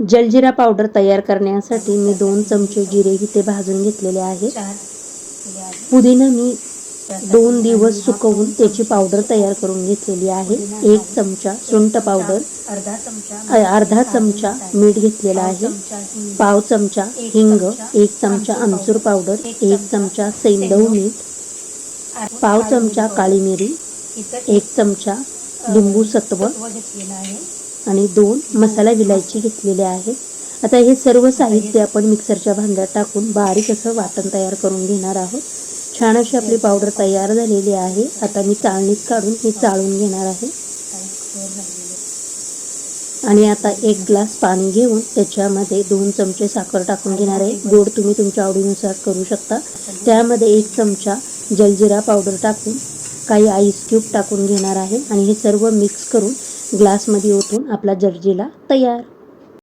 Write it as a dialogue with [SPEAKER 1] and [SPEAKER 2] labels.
[SPEAKER 1] Jaljeera powder तयार करण्यासाठी मी दोन चमचे जिरे इथे भाजून घेतलेले आहे पुदिना मी दोन दिवस सुकवून त्याची पावडर तयार करून घेतलेली आहे. एक चमचा सुंठ पावडर.
[SPEAKER 2] अर्धा चमचा
[SPEAKER 1] मीठ घेतलेला आहे. पाव चमचा हिंग. एक चमचा आमचूर पावडर. एक चमचा सैंदव मीठ. पाव चमचा काळी मिरी. एक चमचा लिंबू सत्व.
[SPEAKER 2] तत्व घेतलेलं आहे.
[SPEAKER 1] आणि दोन मसाला विलायची घेतलेले आहे. आता हे सर्व साहित्य आपण मिक्सरच्या भांड्यात टाकून बारीक असं वाटण तयार करून घेणार आहोत. छान अशी आपली पावडर तयार झालेली आहे. आता मी चाळणीत काढून मी चाळून घेणार आहे. आणि आता एक ग्लास पाणी घेऊन त्याच्यामध्ये दोन चमचे साखर टाकून घेणार आहे. गोड तुम्ही तुमच्या आवडीनुसार करू शकता. त्यामध्ये एक चमचा जलजिरा पावडर टाकून काही आईस क्यूब टाकून घेणार आहे. आणि हे सर्व मिक्स करून ग्लासमध्ये ओतून आपला जर्जीला तयार.